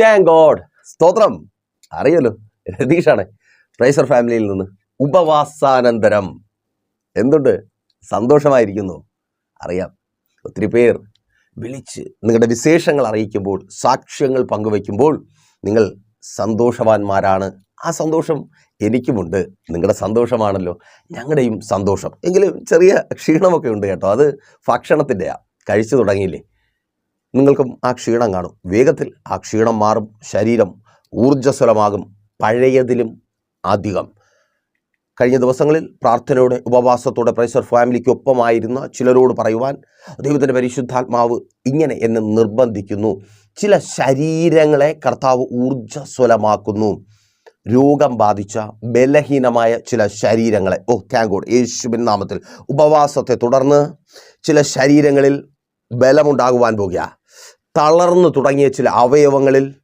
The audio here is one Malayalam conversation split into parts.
താങ്ക് ഗോഡ് സ്തോത്രം. അറിയല്ലോ. രതീഷാണ്. പ്രൈസർ ഫാമിലിയിൽ നിന്ന്. ഉപവാസാനന്തരം. എന്തുണ്ട്? സന്തോഷമായിരിക്കുന്നു. അറിയാം. ഒത്തിരി പേർ വിളിച്ച് നിങ്ങളുടെ വിശേഷങ്ങൾ അറിയിക്കുമ്പോൾ സാക്ഷ്യങ്ങൾ പങ്കുവയ്ക്കുമ്പോൾ നിങ്ങൾ സന്തോഷവാന്മാരാണ്. ആ സന്തോഷം എനിക്കുമുണ്ട്. നിങ്ങളുടെ സന്തോഷമാണല്ലോ. ഞങ്ങളുടെയും സന്തോഷം. എങ്കിലും ചെറിയ ക്ഷീണമൊക്കെ ഉണ്ട് കേട്ടോ. അത് ഭക്ഷണത്തിന്റെയാണ് കഴിച്ചു തുടങ്ങിയില്ലേ? നിങ്ങൾക്കും ആ ക്ഷീണം കാണും. വേഗത്തിൽ ആ ക്ഷീണം മാറും. ശരീരം ഊർജസ്വലമാകും. പഴയതിലും അധികം. കഴിഞ്ഞ ദിവസങ്ങളിൽ പ്രാർത്ഥനയോടെ ഉപവാസത്തോടെ പ്രൈസർ ഫാമിലിക്കൊപ്പമായിരുന്ന ചിലരോട് പറയുവാൻ ദൈവത്തിന്റെ പരിശുദ്ധാത്മാവ് ഇങ്ങനെ എന്ന് നിർബന്ധിക്കുന്നു. ചില ശരീരങ്ങളെ കർത്താവ് ഊർജസ്വലമാക്കുന്നു. രോഗം ബാധിച്ച ബലഹീനമായ ചില ശരീരങ്ങളെ. ഓ താങ്ക് ഗോഡ് യേശുവിൻ നാമത്തിൽ. ഉപവാസത്തെ തുടർന്ന് ചില ശരീരങ്ങളിൽ ബലമുണ്ടാകുവാൻ പോകുക. തളർന്നു തുടങ്ങിയ ചില അവയവങ്ങളിൽ.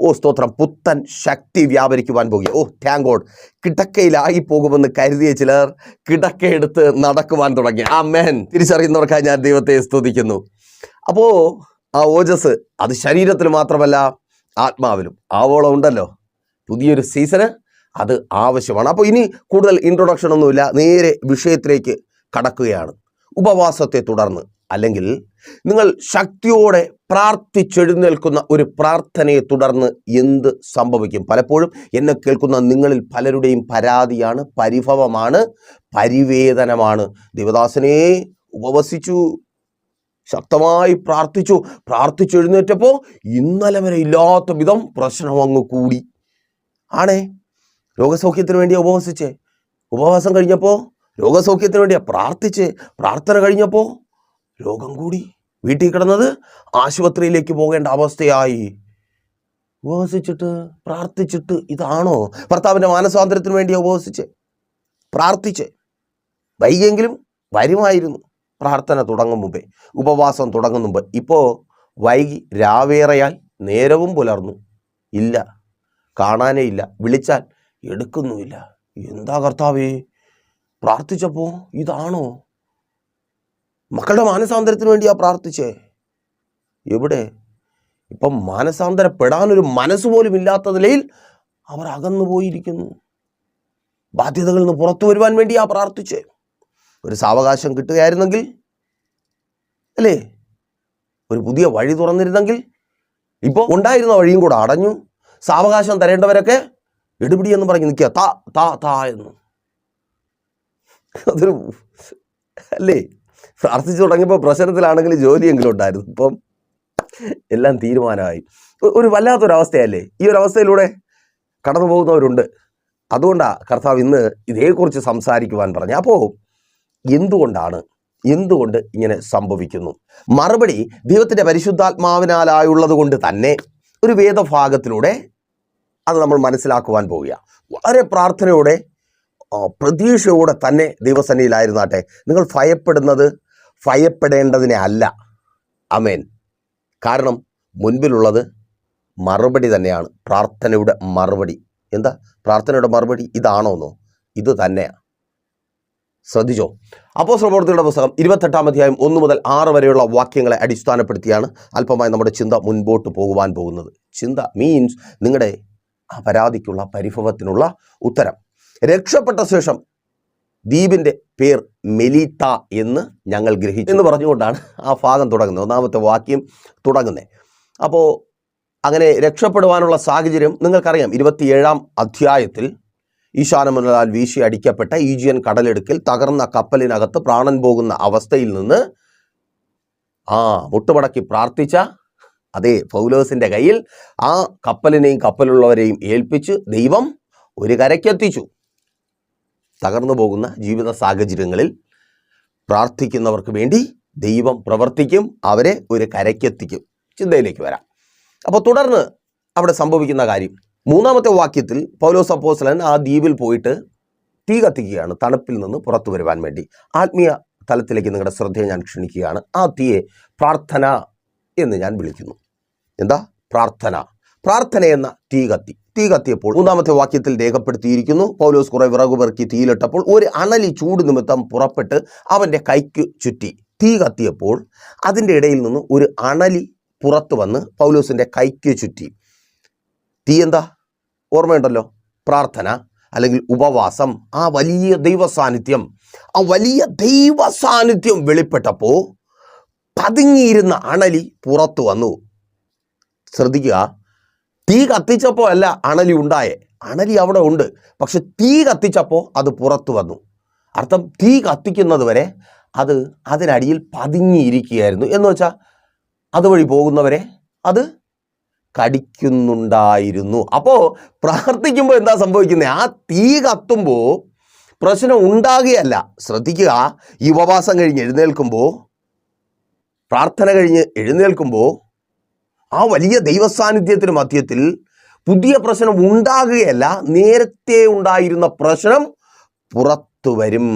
ഓ സ്തോത്രം. പുത്തൻ ശക്തി വ്യാപരിക്കുവാൻ പോകുക. ഓ താങ്ക് ഗോഡ് കിടക്കയിലായി പോകുമെന്ന് കരുതിയ ചിലർ കിടക്കയെടുത്ത് നടക്കുവാൻ തുടങ്ങി. ആ മേൻ തിരിച്ചറിയുന്നവർക്കായി ഞാൻ ദൈവത്തെ സ്തുതിക്കുന്നു. അപ്പോൾ ആ ഓജസ് അത് ശരീരത്തിൽ മാത്രമല്ല ആത്മാവിലും. ആവോളം ഉണ്ടല്ലോ. പുതിയൊരു സീസണ്. അത് ആവശ്യമാണ്. അപ്പോൾ ഇനി കൂടുതൽ ഇൻട്രൊഡക്ഷൻ ഒന്നുമില്ല. നേരെ വിഷയത്തിലേക്ക് കടക്കുകയാണ്. ഉപവാസത്തെ തുടർന്ന്. അല്ലെങ്കിൽ നിങ്ങൾ ശക്തിയോടെ പ്രാർത്ഥിച്ചെഴുന്നേൽക്കുന്ന ഒരു പ്രാർത്ഥനയെ തുടർന്ന് എന്ത് സംഭവിക്കും? പലപ്പോഴും എന്നെ കേൾക്കുന്ന നിങ്ങളിൽ പലരുടെയും പരാതിയാണ് പരിഭവമാണ് പരിവേദനമാണ്. ദേവദാസനെ ഉപവസിച്ചു ശക്തമായി പ്രാർത്ഥിച്ചു. പ്രാർത്ഥിച്ചെഴുന്നേറ്റപ്പോൾ ഇന്നലെ വരെ ഇല്ലാത്ത വിധം പ്രശ്നം അങ്ങ് കൂടി. ആണേ? രോഗസൗഖ്യത്തിന് വേണ്ടി ഉപവസിച്ചേ. ഉപവാസം കഴിഞ്ഞപ്പോൾ രോഗസൗഖ്യത്തിന് വേണ്ടിയാണ് പ്രാർത്ഥിച്ച്. പ്രാർത്ഥന കഴിഞ്ഞപ്പോൾ രോഗം കൂടി വീട്ടിൽ കിടന്നത് ആശുപത്രിയിലേക്ക് പോകേണ്ട അവസ്ഥയായി. ഉപവസിച്ചിട്ട് പ്രാർത്ഥിച്ചിട്ട് ഇതാണോ? ഭർത്താവിന്റെ മാനസാന്തരത്തിന് വേണ്ടി ഉപവസിച്ച്. പ്രാർത്ഥിച്ച്. വൈകിയെങ്കിലും വരുമായിരുന്നു. പ്രാർത്ഥന തുടങ്ങും മുമ്പേ. ഉപവാസം തുടങ്ങും മുമ്പ്. ഇപ്പോൾ വൈകി രാവേറയാൽ നേരവും പുലർന്നു. ഇല്ല. കാണാനേ ഇല്ല. വിളിച്ചാൽ എടുക്കുന്നുമില്ല. എന്താ കർത്താവേ? പ്രാർത്ഥിച്ചപ്പോൾ ഇതാണോ? മക്കളുടെ മാനസാന്തരത്തിന് വേണ്ടിയാ പ്രാർത്ഥിച്ചേ. എവിടെ? ഇപ്പം മാനസാന്തരപ്പെടാനൊരു മനസ്സ് പോലും ഇല്ലാത്ത നിലയിൽ അവർ അകന്നു പോയിരിക്കുന്നു. ബാധ്യതകളിൽ നിന്ന് പുറത്തു വരുവാൻ വേണ്ടിയാ പ്രാർത്ഥിച്ചേ. ഒരു സാവകാശം കിട്ടുകയായിരുന്നെങ്കിൽ അല്ലേ? ഒരു പുതിയ വഴി തുറന്നിരുന്നെങ്കിൽ ഇപ്പോൾ ഉണ്ടായിരുന്ന വഴിയും കൂടെ അടഞ്ഞു. സാവകാശം തരേണ്ടവരൊക്കെ എടുപിടി എന്ന് പറഞ്ഞ് നിൽക്കുക. താ താ താ എന്ന്. അതൊരു അല്ലേ? പ്രാർത്ഥിച്ചു തുടങ്ങിയപ്പോൾ പ്രശ്നത്തിലാണെങ്കിൽ ജോലിയെങ്കിലും ഉണ്ടായിരുന്നു. ഇപ്പം എല്ലാം തീരുമാനമായി. ഒരു വല്ലാത്തൊരവസ്ഥയല്ലേ? ഈ ഒരു അവസ്ഥയിലൂടെ കടന്നു പോകുന്നവരുണ്ട്. അതുകൊണ്ടാണ് കർത്താവ് ഇന്ന് ഇതേക്കുറിച്ച് സംസാരിക്കുവാൻ പറഞ്ഞു. അപ്പോൾ എന്തുകൊണ്ടാണ് എന്തുകൊണ്ട് ഇങ്ങനെ സംഭവിക്കുന്നു? മറുപടി ദൈവത്തിന്റെ പരിശുദ്ധാത്മാവിനാലായുള്ളത് കൊണ്ട് തന്നെ ഒരു വേദഭാഗത്തിലൂടെ അത് നമ്മൾ മനസ്സിലാക്കുവാൻ പോവുക വളരെ പ്രാർത്ഥനയോടെ പ്രതീക്ഷയോടെ തന്നെ ദൈവസന്നിധിയിലായിരുന്നാട്ടെ നിങ്ങൾ ഭയപ്പെടുന്നത് ഭയപ്പെടേണ്ടതിനെ അല്ല. അമേൻ കാരണം മുൻപിലുള്ളത് മറുപടി തന്നെയാണ്. പ്രാർത്ഥനയുടെ മറുപടി. എന്താ? പ്രാർത്ഥനയുടെ മറുപടി ഇതാണോന്നോ? ഇത് തന്നെയാണ് ശ്രദ്ധിച്ചോ? അപ്പോ സ്രവർത്തിയുടെ പുസ്തകം ഇരുപത്തെട്ടാം അധ്യായം ഒന്ന് മുതൽ ആറ് വരെയുള്ള വാക്യങ്ങളെ അടിസ്ഥാനപ്പെടുത്തിയാണ് അല്പമായി നമ്മുടെ ചിന്ത മുൻപോട്ട് പോകുവാൻ പോകുന്നത്. ചിന്ത മീൻസ് നിങ്ങളുടെ ആ പരാതിക്കുള്ള പരിഭവത്തിനുള്ള ഉത്തരം. രക്ഷപ്പെട്ട ശേഷം ദ്വീപിന്റെ പേർ മെലീത്ത എന്ന് ഞങ്ങൾ ഗ്രഹിച്ചു. എന്ന് പറഞ്ഞുകൊണ്ടാണ് ആ ഭാഗം തുടങ്ങുന്നത് ഒന്നാമത്തെ വാക്യം തുടങ്ങുന്നത്. അപ്പോൾ അങ്ങനെ രക്ഷപ്പെടുവാനുള്ള സാഹചര്യം നിങ്ങൾക്കറിയാം. ഇരുപത്തിയേഴാം അധ്യായത്തിൽ ഈശാനമുതലാൽ വീശി അടിക്കപ്പെട്ട ഈജിയൻ കടലെടുക്കിൽ തകർന്ന കപ്പലിനകത്ത് പ്രാണൻ പോകുന്ന അവസ്ഥയിൽ നിന്ന് ആ മുട്ടുമടക്കി പ്രാർത്ഥിച്ച അതേ പൗലോസിന്റെ കയ്യിൽ ആ കപ്പലിനെയും കപ്പലുള്ളവരെയും ഏൽപ്പിച്ച് ദൈവം ഒരു കരയ്ക്കെത്തിച്ചു. തകർന്നു പോകുന്ന ജീവിത സാഹചര്യങ്ങളിൽ പ്രാർത്ഥിക്കുന്നവർക്ക് വേണ്ടി ദൈവം പ്രവർത്തിക്കും അവരെ ഒരു കരയ്ക്കെത്തിക്കും. ചിന്തയിലേക്ക് വരാം. അപ്പോൾ തുടർന്ന് അവിടെ സംഭവിക്കുന്ന കാര്യം. മൂന്നാമത്തെ വാക്യത്തിൽ പൗലോസ് അപ്പോസ്ലൻ ആ ദ്വീപിൽ പോയിട്ട് തീ കത്തിക്കുകയാണ് തണുപ്പിൽ നിന്ന് പുറത്തു വരുവാൻ വേണ്ടി. ആത്മീയ തലത്തിലേക്ക് നിങ്ങളുടെ ശ്രദ്ധയെ ഞാൻ ക്ഷണിക്കുകയാണ്. ആ തീയെ പ്രാർത്ഥന എന്ന് ഞാൻ വിളിക്കുന്നു. എന്താ? പ്രാർത്ഥന. പ്രാർത്ഥന എന്ന തീ കത്തി. തീ കത്തിയപ്പോൾ മൂന്നാമത്തെ വാക്യത്തിൽ രേഖപ്പെടുത്തിയിരിക്കുന്നു. പൗലോസ് കുറെ വിറകു പെറുക്കി തീയിലിട്ടപ്പോൾ ഒരു അണലി ചൂട് നിമിത്തം പുറപ്പെട്ട് അവന്റെ കൈക്ക് ചുറ്റി. തീ കത്തിയപ്പോൾ അതിന്റെ ഇടയിൽ നിന്ന് ഒരു അണലി പുറത്തു വന്ന് പൗലോസിന്റെ കൈക്ക് ചുറ്റി. തീ എന്താ? ഓർമ്മയുണ്ടല്ലോ? പ്രാർത്ഥന അല്ലെങ്കിൽ ഉപവാസം. ആ വലിയ ദൈവ സാന്നിധ്യം ആ വലിയ ദൈവ സാന്നിധ്യം വെളിപ്പെട്ടപ്പോൾ പതുങ്ങിയിരുന്ന അണലി പുറത്തു വന്നു. ശ്രദ്ധിക്കുക. തീ കത്തിച്ചപ്പോൾ അല്ല അണലി ഉണ്ടായേ. അണലി അവിടെ ഉണ്ട്. പക്ഷെ തീ കത്തിച്ചപ്പോൾ അത് പുറത്തു വന്നു. അർത്ഥം തീ കത്തിക്കുന്നത് വരെ അത് അതിനടിയിൽ പതിങ്ങിയിരിക്കുകയായിരുന്നു എന്ന് വെച്ചാൽ അതുവഴി പോകുന്നവരെ അത് കടിക്കുന്നുണ്ടായിരുന്നു. അപ്പോൾ പ്രാർത്ഥിക്കുമ്പോൾ എന്താ സംഭവിക്കുന്നത് ആ തീ കത്തുമ്പോൾ പ്രശ്നം ഉണ്ടാകുകയല്ല. ശ്രദ്ധിക്കുക. ഈ ഉപവാസം കഴിഞ്ഞ് എഴുന്നേൽക്കുമ്പോൾ പ്രാർത്ഥന കഴിഞ്ഞ് എഴുന്നേൽക്കുമ്പോൾ ആ വലിയ ദൈവസാന്നിധ്യത്തിന് മധ്യത്തിൽ പുതിയ പ്രശ്നം ഉണ്ടാകുകയല്ല നേരത്തെ ഉണ്ടായിരുന്ന പ്രശ്നം പുറത്തു വരും.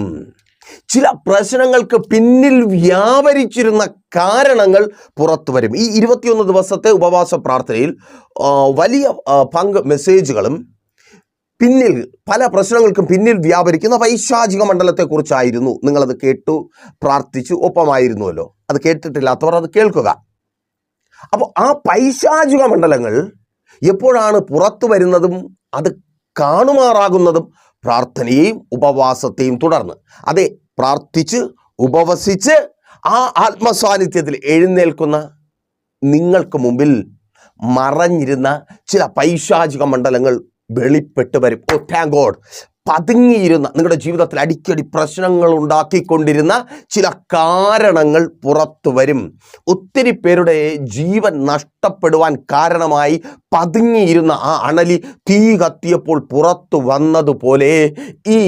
ചില പ്രശ്നങ്ങൾക്ക് പിന്നിൽ വ്യാപരിച്ചിരുന്ന കാരണങ്ങൾ പുറത്തു വരും. ഈ ഇരുപത്തിയൊന്ന് ദിവസത്തെ ഉപവാസ പ്രാർത്ഥനയിൽ വലിയ പങ്ക് മെസ്സേജുകളും പിന്നിൽ പല പ്രശ്നങ്ങൾക്കും പിന്നിൽ വ്യാപരിക്കുന്ന വൈശാചിക മണ്ഡലത്തെക്കുറിച്ചായിരുന്നു. നിങ്ങളത് കേട്ടു പ്രാർത്ഥിച്ചു ഒപ്പമായിരുന്നുവല്ലോ. അത് കേട്ടിട്ടില്ലാത്തവർ അത് കേൾക്കുക. അപ്പോൾ ആ പൈശാചിക മണ്ഡലങ്ങൾ എപ്പോഴാണ് പുറത്തു വരുന്നതും അത് കാണുമാറാകുന്നതും പ്രാർത്ഥനയെയും ഉപവാസത്തെയും തുടർന്ന്. അതെ പ്രാർത്ഥിച്ച് ഉപവസിച്ച് ആ ആത്മസാന്നിധ്യത്തിൽ എഴുന്നേൽക്കുന്ന നിങ്ങൾക്ക് മുമ്പിൽ മറഞ്ഞിരുന്ന ചില പൈശാചിക മണ്ഡലങ്ങൾ വെളിപ്പെട്ട് വരും. ഓ താങ്ക് ഗോഡ് പതുങ്ങിയിരുന്ന നിങ്ങളുടെ ജീവിതത്തിൽ അടിക്കടി പ്രശ്നങ്ങൾ ഉണ്ടാക്കിക്കൊണ്ടിരുന്ന ചില കാരണങ്ങൾ പുറത്തു വരും. ഒത്തിരി പേരുടെ ജീവൻ നഷ്ടപ്പെടുവാൻ കാരണമായി പതുങ്ങിയിരുന്ന ആ അണലി തീ കത്തിയപ്പോൾ പുറത്തു വന്നതുപോലെ ഈ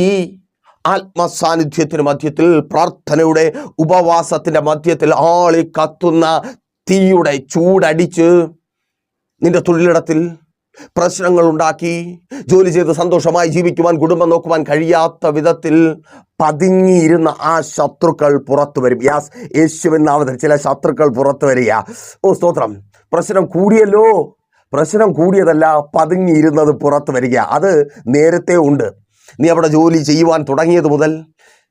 ആത്മസാന്നിധ്യത്തിന് മധ്യത്തിൽ പ്രാർത്ഥനയുടെ ഉപവാസത്തിന്റെ മധ്യത്തിൽ ആളി കത്തുന്ന തീയുടെ ചൂടടിച്ച് നിന്റെ തൊഴിലിടത്തിൽ പ്രശ്നങ്ങൾ ഉണ്ടാക്കി ജോലി ചെയ്ത് സന്തോഷമായി ജീവിക്കുവാൻ കുടുംബം നോക്കുവാൻ കഴിയാത്ത വിധത്തിൽ പതുങ്ങിയിരുന്ന ആ ശത്രുക്കൾ പുറത്തു വരും. യാസ് യേശുവിൻ നാമത്തിൽ ചില ശത്രുക്കൾ പുറത്തു വരിക. ഓ സ്തോത്രം. പ്രശ്നം കൂടിയല്ലോ. പ്രശ്നം കൂടിയതല്ല പതുങ്ങിയിരുന്നത് പുറത്തു വരിക. അത് നേരത്തെ ഉണ്ട്. നീ അവിടെ ജോലി ചെയ്യുവാൻ തുടങ്ങിയത് മുതൽ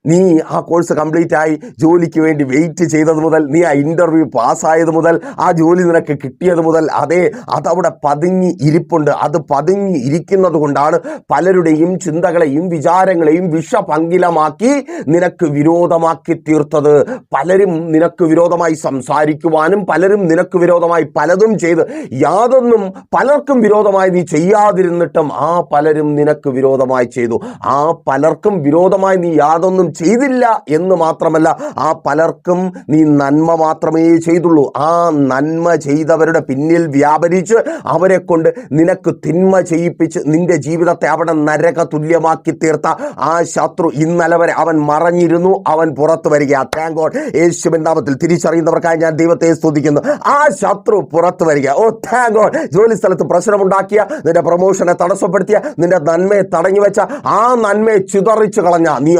നീ ആ കോഴ്സ് കംപ്ലീറ്റ് ആയി ജോലിക്ക് വേണ്ടി വെയിറ്റ് ചെയ്തത് മുതൽ നീ ആ ഇന്റർവ്യൂ പാസ്സായത് മുതൽ ആ ജോലി നിനക്ക് കിട്ടിയത് മുതൽ അതെ അതവിടെ പതുങ്ങി ഇരിപ്പുണ്ട്. അത് പതുങ്ങി ഇരിക്കുന്നത് കൊണ്ടാണ് പലരുടെയും ചിന്തകളെയും വിചാരങ്ങളെയും വിഷപങ്കിലമാക്കി നിനക്ക് വിരോധമാക്കി തീർത്തത്. പലരും നിനക്ക് വിരോധമായി സംസാരിക്കുവാനും പലരും നിനക്ക് വിരോധമായി പലതും ചെയ്ത് യാതൊന്നും പലർക്കും വിരോധമായി നീ ചെയ്യാതിരുന്നിട്ടും ആ പലരും നിനക്ക് വിരോധമായി ചെയ്തു. ആ പലർക്കും വിരോധമായി നീ യാതൊന്നും ചെയ്തില്ല എന്ന് മാത്രമല്ല ആ പലർക്കും നീ നന്മ മാത്രമേ ചെയ്തുള്ളൂ. ആ നന്മ ചെയ്തവരുടെ പിന്നിൽ വ്യാപരിച്ച് അവരെ കൊണ്ട് നിനക്ക് തിന്മ ചെയ്യിപ്പിച്ച് നിന്റെ ജീവിതത്തെ അവിടെ നരക തുല്യമാക്കി തീർത്ത ആ ശത്രു ഇന്നലെ വരെ അവൻ മറഞ്ഞിരുന്നു അവൻ പുറത്തു വരിക താങ്ക് ഗോഡ് യേശുവിൻ നാമത്തിൽ തിരിച്ചറിയുന്നവർക്കായി ഞാൻ ദൈവത്തെ സ്തുതിക്കുന്നു. ആ ശത്രു പുറത്തു വരിക ഓ താങ്ക് ഗോഡ് ജോലി സ്ഥലത്ത് പ്രശ്നമുണ്ടാക്കിയ നിന്റെ പ്രൊമോഷനെ തടസ്സപ്പെടുത്തിയ നിന്റെ നന്മയെ തടഞ്ഞു വെച്ച ആ നന്മയെ ചിതറിച്ചു കളഞ്ഞ നീ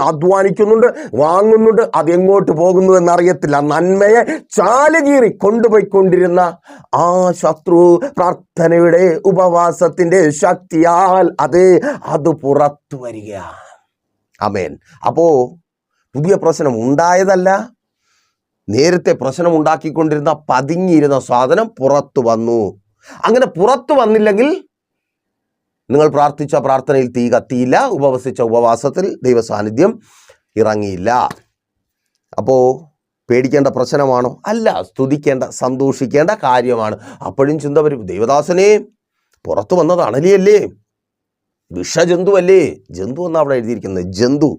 അധ്വാനിക്കുന്നുണ്ട് വാങ്ങുന്നുണ്ട് അത് എങ്ങോട്ട് പോകുന്നു എന്നറിയത്തില്ല. നന്മയെ ചാലുകീറി കൊണ്ടുപോയിക്കൊണ്ടിരുന്ന ആ ശത്രു പ്രാർത്ഥനയുടെ ഉപവാസത്തിന്റെ ശക്തിയാൽ അത് അത് പുറത്തു വരിക അമേൻ അപ്പോ പുതിയ പ്രശ്നം ഉണ്ടായതല്ല. നേരത്തെ പ്രശ്നം ഉണ്ടാക്കിക്കൊണ്ടിരുന്ന പതിങ്ങിയിരുന്ന സാധനം പുറത്തു വന്നു. അങ്ങനെ പുറത്തു വന്നില്ലെങ്കിൽ നിങ്ങൾ പ്രാർത്ഥിച്ച പ്രാർത്ഥനയിൽ തീ കത്തിയില്ല. ഉപവസിച്ച ഉപവാസത്തിൽ ദൈവ സാന്നിധ്യം ഇറങ്ങിയില്ല. അപ്പോൾ പേടിക്കേണ്ട പ്രശ്നമാണോ? അല്ല സ്തുതിക്കേണ്ട സന്തോഷിക്കേണ്ട കാര്യമാണ്. അപ്പോഴും ചിന്ത വരും ദേവദാസനെ പുറത്തു വന്നത് അണലിയല്ലേ വിഷജന്തുവല്ലേ? ജന്തു എന്നാണ് അവിടെ എഴുതിയിരിക്കുന്നത്? ജന്തു.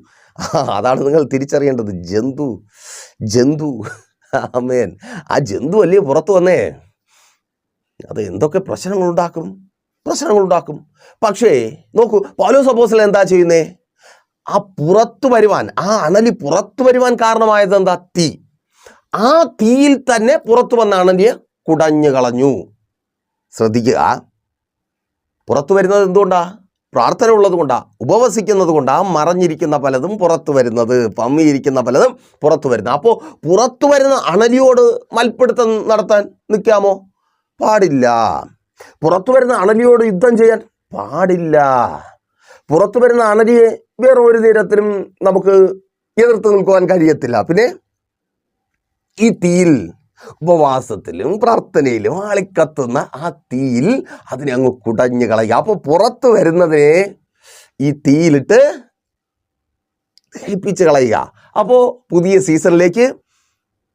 അതാണ് നിങ്ങൾ തിരിച്ചറിയേണ്ടത്. ജന്തു ജന്തു. ആമേൻ. ആ ജന്തു അല്ലേ പുറത്തു വന്നേ? അത് എന്തൊക്കെ പ്രശ്നങ്ങളുണ്ടാക്കും? പ്രശ്നങ്ങളുണ്ടാക്കും. പക്ഷേ നോക്കൂ പൗലോസ് സപ്പോസിൽ എന്താ ചെയ്യുന്നേ? ആ പുറത്തു വരുവാൻ ആ അണലി പുറത്തു വരുവാൻ കാരണമായത് എന്താ? തീ. ആ തീയിൽ തന്നെ പുറത്തു വന്ന അണലിയെ കുടഞ്ഞു കളഞ്ഞു. ശ്രദ്ധിക്കുക. പുറത്തു വരുന്നത് എന്തുകൊണ്ടാ? പ്രാർത്ഥന ഉള്ളത് കൊണ്ടാ ഉപവസിക്കുന്നത് കൊണ്ടാ മറഞ്ഞിരിക്കുന്ന പലതും പുറത്തു വരുന്നത് പമ്മിയിരിക്കുന്ന പലതും പുറത്തു വരുന്നത് അപ്പോൾ പുറത്തു വരുന്ന അണലിയോട് മൽപ്പിടുത്തം നടത്താൻ നിൽക്കാമോ? പാടില്ല. പുറത്തു വരുന്ന അണലിയോട് യുദ്ധം ചെയ്യാൻ പാടില്ല. പുറത്തു വരുന്ന അണലിയെ വേറെ ഒരു തീരത്തിനും നമുക്ക് എതിർത്ത് നിൽക്കുവാൻ കഴിയത്തില്ല. പിന്നെ ഈ തീയിൽ ഉപവാസത്തിലും പ്രാർത്ഥനയിലും ആളിക്കത്തുന്ന ആ തീയിൽ അതിനെ അങ്ങ് കുടഞ്ഞു കളയുക. അപ്പോൾ പുറത്ത് വരുന്നതിനെ ഈ തീയിലിട്ട് ദഹിപ്പിച്ച് കളയുക. അപ്പോൾ പുതിയ സീസണിലേക്ക്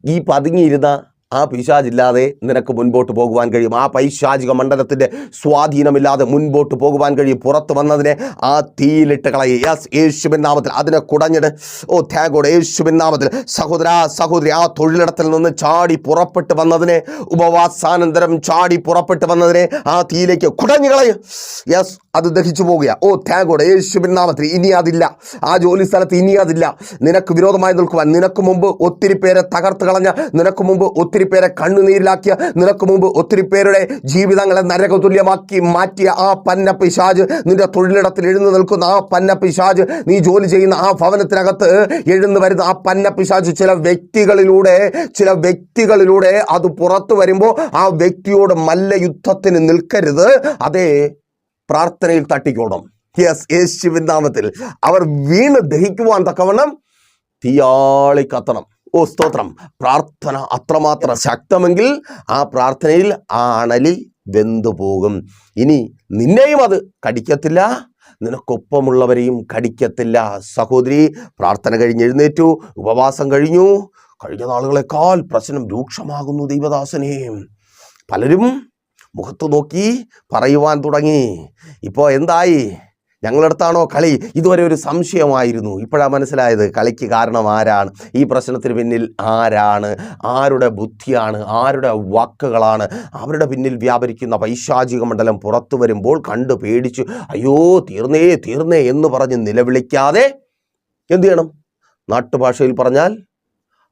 ഈ പതുങ്ങിയിരുന്ന ആ പിശാജില്ലാതെ നിനക്ക് മുൻപോട്ട് പോകുവാൻ കഴിയും. ആ പൈശാചിക മണ്ഡലത്തിന്റെ സ്വാധീനമില്ലാതെ മുൻപോട്ട് പോകുവാൻ കഴിയും. പുറത്ത് വന്നതിനെ ആ തീയിലിട്ട് കളയും. യെസ് യേശുവിൻ നാമത്തിൽ. അതിനെ കുടഞ്ഞിട്ട് ഓ ത്യാഗോട് യേശുവിൻ നാമത്തിൽ. സഹോദര സഹോദരി ആ തൊഴിലിടത്തിൽ നിന്ന് ചാടി പുറപ്പെട്ട് വന്നതിനെ ഉപവാസാനന്തരം ചാടി പുറപ്പെട്ട് വന്നതിനെ ആ തീയിലേക്ക് കുടഞ്ഞു കളയും യെസ് അത് ദഹിച്ചു പോവുക ഓ ത്യാഗോടെ യേശു നാമത്തിൽ ഇനി അതില്ല. ആ ജോലി സ്ഥലത്ത് ഇനി അതില്ല. നിനക്ക് വിരോധമായി നിൽക്കുവാൻ നിനക്ക് മുമ്പ് ഒത്തിരി പേരെ തകർത്ത് കളഞ്ഞ നിനക്ക് മുമ്പ് ഒത്തിരി പേരെ കണ്ണുനീരിലാക്കിയ നിനക്ക് മുമ്പ് ഒത്തിരി പേരുടെ ജീവിതങ്ങളെ നരകതുല്യമാക്കി മാറ്റിയ ആ പന്ന പിശാജ് നിന്റെ തൊഴിലിടത്തിൽ എഴുന്നു നിൽക്കുന്ന ആ പന്ന പിശാജ് നീ ജോലി ചെയ്യുന്ന ആ ഭവനത്തിനകത്ത് എഴുന്നു വരുന്ന ആ പന്ന പിശാജ് ചില വ്യക്തികളിലൂടെ ചില വ്യക്തികളിലൂടെ അത് പുറത്തു വരുമ്പോൾ ആ വ്യക്തിയോട് മല്ല യുദ്ധത്തിന് നിൽക്കരുത്. അതേ പ്രാർത്ഥനയിൽ തട്ടിക്കോണം യെസ് യേശുവിൻ നാമത്തിൽ അവർ വീണ് ദഹിക്കുവാൻ തക്കവണ്ണം തീയാളി കത്തണം. ഓ സ്തോത്രം. പ്രാർത്ഥന അത്രമാത്രം ശക്തമെങ്കിൽ ആ പ്രാർത്ഥനയിൽ ആ അണലി വെന്തു പോകും. ഇനി നിന്നെയും അത് കടിക്കത്തില്ല. നിനക്കൊപ്പമുള്ളവരെയും കടിക്കത്തില്ല. സഹോദരി പ്രാർത്ഥന കഴിഞ്ഞ് എഴുന്നേറ്റു. ഉപവാസം കഴിഞ്ഞു. കഴിഞ്ഞ നാളുകളെക്കാൾ പ്രശ്നം രൂക്ഷമാകുന്നു ദൈവദാസനെയും പലരും മുഖത്ത് നോക്കി പറയുവാൻ തുടങ്ങി. ഇപ്പോൾ എന്തായി? ഞങ്ങളടുത്താണോ കളി? ഇതുവരെ ഒരു സംശയമായിരുന്നു. ഇപ്പോഴാണ് മനസ്സിലായത് കളിക്ക് കാരണം ആരാണ്? ഈ പ്രശ്നത്തിന് പിന്നിൽ ആരാണ്? ആരുടെ ബുദ്ധിയാണ്? ആരുടെ വാക്കുകളാണ്? അവരുടെ പിന്നിൽ വ്യാപരിക്കുന്ന പൈശാചിക മണ്ഡലം പുറത്തു വരുമ്പോൾ കണ്ടു പേടിച്ചു അയ്യോ തീർന്നേ തീർന്നേ എന്ന് പറഞ്ഞ് നിലവിളിക്കാതെ എന്തു ചെയ്യണം? നാട്ടുഭാഷയിൽ പറഞ്ഞാൽ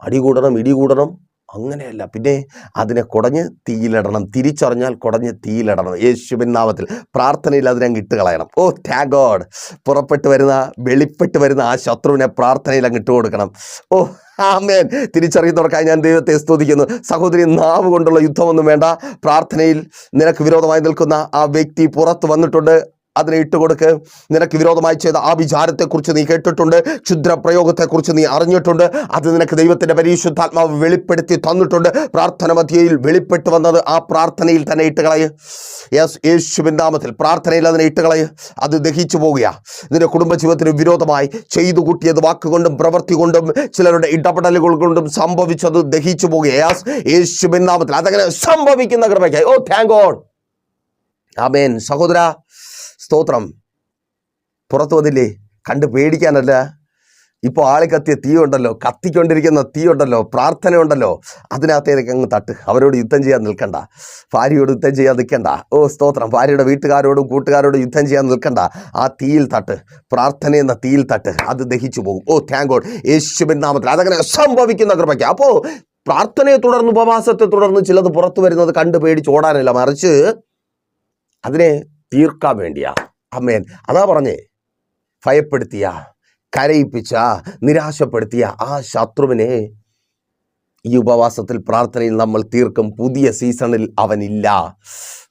അടികൂടണം ഇടികൂടണം അങ്ങനെയല്ല. പിന്നെ അതിനെ കുടഞ്ഞ് തീയിലിടണം. തിരിച്ചറിഞ്ഞാൽ കുടഞ്ഞ് തീയിലിടണം. യേശുവിൻ നാമത്തിൽ പ്രാർത്ഥനയിൽ അതിനെ അങ്ങ് ഇട്ട് കളയണം ഓ ടാഗോഡ് പുറപ്പെട്ട് വരുന്ന വെളിപ്പെട്ട് വരുന്ന ആ ശത്രുവിനെ പ്രാർത്ഥനയിൽ അങ്ങ് ഇട്ട് കൊടുക്കണം. ഓ ആമേൻ. തിരിച്ചറിയുന്നവർക്കായി ഞാൻ ദൈവത്തെ സ്തുതിക്കുന്നു. സഹോദരി നാവ് കൊണ്ടുള്ള യുദ്ധമൊന്നും വേണ്ട. പ്രാർത്ഥനയിൽ നിനക്ക് വിരോധമായി നിൽക്കുന്ന ആ വ്യക്തി പുറത്ത് വന്നിട്ടുണ്ട്. അതിനെ ഇട്ടുകൊടുക്ക്. നിനക്ക് വിരോധമായി ചെയ്ത ആ വിചാരത്തെക്കുറിച്ച് നീ കേട്ടിട്ടുണ്ട്. ക്ഷുദ്ര പ്രയോഗത്തെക്കുറിച്ച് നീ അറിഞ്ഞിട്ടുണ്ട്. അത് നിനക്ക് ദൈവത്തിന്റെ പരീശുദ്ധാത്മാവ് വെളിപ്പെടുത്തി തന്നിട്ടുണ്ട്. പ്രാർത്ഥന മധ്യയിൽ വെളിപ്പെട്ട് വന്നത് ആ പ്രാർത്ഥനയിൽ തന്നെ ഇട്ടുകളയ് യെസ് യേശുവിൻ നാമത്തിൽ പ്രാർത്ഥനയിൽ അതിനെ ഇട്ടുകളയ് അത് ദഹിച്ചു പോകുക നിന്റെ കുടുംബജീവിതത്തിന് വിരോധമായി ചെയ്തു കൂട്ടിയത് വാക്കുകൊണ്ടും പ്രവൃത്തി കൊണ്ടും ചിലരുടെ ഇടപെടലുകൾ കൊണ്ടും സംഭവിച്ചത് ദഹിച്ചു പോകുക യെസ് യേശുവിൻ നാമത്തിൽ. അതങ്ങനെ സംഭവിക്കുന്ന കൃപയ്ക്കായി. Oh thank God amen. സഹോദര സ്തോത്രം. പുറത്തു വന്നില്ലേ? കണ്ട് പേടിക്കാനല്ല. ഇപ്പോൾ ആളെ കത്തിയ തീ ഉണ്ടല്ലോ. കത്തിക്കൊണ്ടിരിക്കുന്ന തീ ഉണ്ടല്ലോ. പ്രാർത്ഥന ഉണ്ടല്ലോ. അതിനകത്തേക്ക് അങ്ങ് തട്ട്. അവരോട് യുദ്ധം ചെയ്യാൻ നിൽക്കണ്ട. ഭാര്യയോട് യുദ്ധം ചെയ്യാൻ നിൽക്കണ്ട. ഓ സ്തോത്രം. ഭാര്യയുടെ വീട്ടുകാരോടും കൂട്ടുകാരോടും യുദ്ധം ചെയ്യാൻ നിൽക്കണ്ട. ആ തീയിൽ തട്ട്. പ്രാർത്ഥന എന്ന തീയിൽ തട്ട്. അത് ദഹിച്ചു പോകും. ഓ താങ്ക് ഗോഡ് യേശുവിൻ നാമത്തിൽ. അതങ്ങനെ സംഭവിക്കുന്ന കൃപയ്ക്ക്. അപ്പോൾ പ്രാർത്ഥനയെ തുടർന്ന് ഉപവാസത്തെ തുടർന്ന് ചിലത് പുറത്തു വരുന്നത് കണ്ട് പേടിച്ച് ഓടാനല്ല. മറിച്ച് അതിനെ തീർക്കാൻ വേണ്ടിയാ. അമ്മേൻ അതാ പറഞ്ഞേ. ഭയപ്പെടുത്തിയ കരയിപ്പിച്ച നിരാശപ്പെടുത്തിയ ആ ശത്രുവിനെ ഈ ഉപവാസത്തിൽ പ്രാർത്ഥനയിൽ നമ്മൾ തീർക്കും. പുതിയ സീസണിൽ അവനില്ല.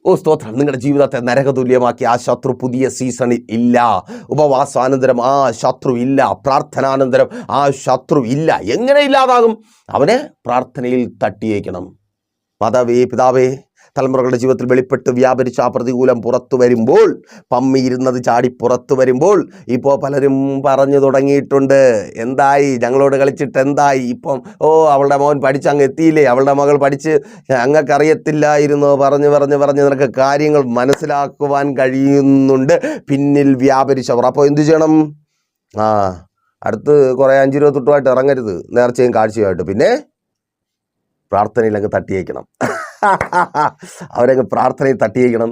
ഓ സ്തോത്രം. നിങ്ങളുടെ ജീവിതത്തെ നരകതുല്യമാക്കി ആ ശത്രു പുതിയ സീസണിൽ ഇല്ല. ഉപവാസാനന്തരം ആ ശത്രു ഇല്ല. പ്രാർത്ഥനാനന്തരം ആ ശത്രു ഇല്ല. എങ്ങനെ ഇല്ലാതാകും? അവനെ പ്രാർത്ഥനയിൽ തട്ടിയേക്കണം. മാതാവേ പിതാവേ തലമുറകളുടെ ജീവിതത്തിൽ വെളിപ്പെട്ട് വ്യാപരിച്ച ആ പ്രതികൂലം പുറത്തു വരുമ്പോൾ പമ്മിയിരുന്നത് ചാടി പുറത്തു വരുമ്പോൾ ഇപ്പോൾ പലരും പറഞ്ഞു തുടങ്ങിയിട്ടുണ്ട് എന്തായി? ഞങ്ങളോട് കളിച്ചിട്ട് എന്തായി? ഇപ്പം ഓ അവളുടെ മോൻ പഠിച്ച് അങ്ങ് എത്തിയില്ലേ? അവളുടെ മകൾ പഠിച്ച് അങ്ങക്കറിയത്തില്ലായിരുന്നു പറഞ്ഞു പറഞ്ഞു പറഞ്ഞ് നിനക്ക് കാര്യങ്ങൾ മനസ്സിലാക്കുവാൻ കഴിയുന്നുണ്ട്. പിന്നിൽ വ്യാപരിച്ചവർ. അപ്പോൾ എന്തു ചെയ്യണം? ആ അടുത്ത് കുറേ അഞ്ച് ഇരുപത്തെട്ടുമായിട്ട് ഇറങ്ങരുത്. നേർച്ചയും കാഴ്ചയുമായിട്ട്. പിന്നെ പ്രാർത്ഥനയിൽ അങ്ങ് തട്ടിയേക്കണം. അവരങ്ങ് പ്രാർത്ഥനയിൽ തട്ടിയേക്കണം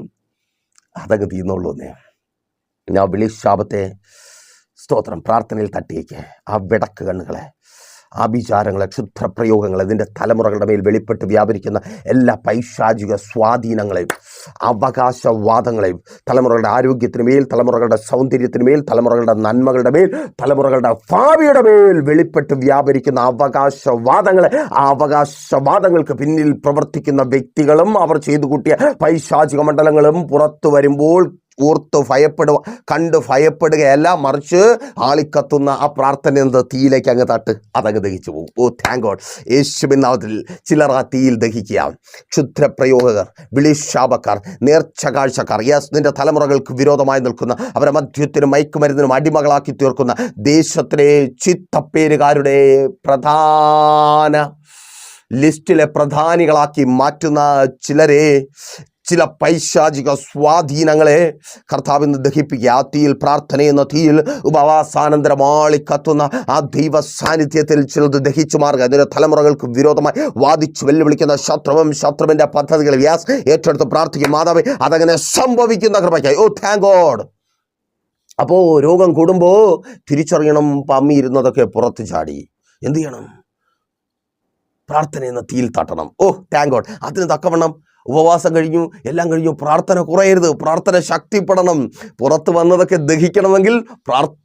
അതങ്ങ് തീർന്നുള്ളൂ എന്നേ. ഞാൻ വിളി ശാപത്തെ സ്തോത്രം പ്രാർത്ഥനയിൽ തട്ടിയേക്ക്. ആ വിടക്ക് കണ്ണുകളെ. ആഭിചാരങ്ങളെ ക്ഷുദ്രപ്രയോഗങ്ങൾ ഇതിന്റെ തലമുറകളുടെ മേൽ വെളിപ്പെട്ട് വ്യാപരിക്കുന്ന എല്ലാ പൈശാചിക സ്വാധീനങ്ങളെയും അവകാശവാദങ്ങളെയും തലമുറകളുടെ ആരോഗ്യത്തിന് മേൽ തലമുറകളുടെ സൗന്ദര്യത്തിന് മേൽ തലമുറകളുടെ നന്മകളുടെ മേൽ തലമുറകളുടെ ഭാവിയുടെ മേൽ വെളിപ്പെട്ട് വ്യാപരിക്കുന്ന അവകാശവാദങ്ങളെ ആ അവകാശവാദങ്ങൾക്ക് പിന്നിൽ പ്രവർത്തിക്കുന്ന വ്യക്തികളും അവർ ചെയ്തു കൂട്ടിയ പൈശാചിക മണ്ഡലങ്ങളും പുറത്തു വരുമ്പോൾ ഓർത്ത് ഭയപ്പെടുക കണ്ട് ഭയപ്പെടുകയല്ല മറിച്ച് ആളിക്കത്തുന്ന ആ പ്രാർത്ഥന എന്ത് തീയിലേക്ക് അങ്ങ് തട്ട് അതങ്ങ് ദഹിച്ചു പോകും. ഓ താങ്ക് ഗോഡ് യേശുബിൻ നാമത്തിൽ ചിലർ ആ തീയിൽ ദഹിക്കുക. ക്ഷുദ്രപ്രയോഗകർ വിളിശാപക്കാർ നേർച്ച കാഴ്ചക്കാർ യെസ് നിന്റെ തലമുറകൾക്ക് വിരോധമായി നിൽക്കുന്ന അവരെ മദ്യത്തിനും മയക്കുമരുന്നിനും അടിമകളാക്കി തീർക്കുന്ന ദേശത്തിലെ ചിത്തപ്പേരുകാരുടെ പ്രധാന ലിസ്റ്റിലെ പ്രധാനികളാക്കി മാറ്റുന്ന ചിലരെ ചില പൈശാചിക സ്വാധീനങ്ങളെ കർത്താവിന്ന് ദഹിപ്പിക്കുക. ആ തീയിൽ പ്രാർത്ഥന എന്ന തീയിൽ ഉപവാസാനന്തരം ആളിക്കത്തുന്ന ആ ദൈവ സാന്നിധ്യത്തിൽ ചിലത് ദഹിച്ചു മാറുക. അതിന്റെ തലമുറകൾക്ക് വിരോധമായി വാദിച്ചു വെല്ലുവിളിക്കുന്ന ശത്രുവും ശത്രുവിന്റെ പദ്ധതികൾ വ്യാസ് ഏറ്റെടുത്ത് പ്രാർത്ഥിക്കും. മാതാവ് അതങ്ങനെ സംഭവിക്കുന്ന കൃപയ്ക്കായി. ഓ താങ്ക് ഗോഡ് അപ്പോൾ രോഗം കൂടുമ്പോൾ തിരിച്ചറിയണം പമ്മിയിരുന്നതൊക്കെ പുറത്ത് ചാടി. എന്ത് ചെയ്യണം? പ്രാർത്ഥന എന്ന തീയിൽ തട്ടണം. ഓ താങ്ക് ഗോഡ് അതിന് തക്കവണ്ണം ഉപവാസം കഴിഞ്ഞു എല്ലാം കഴിഞ്ഞു പ്രാർത്ഥന കുറയരുത്. പ്രാർത്ഥന ശക്തിപ്പെടണം. പുറത്ത് വന്നതൊക്കെ ദഹിക്കണമെങ്കിൽ പ്രാർത്ഥന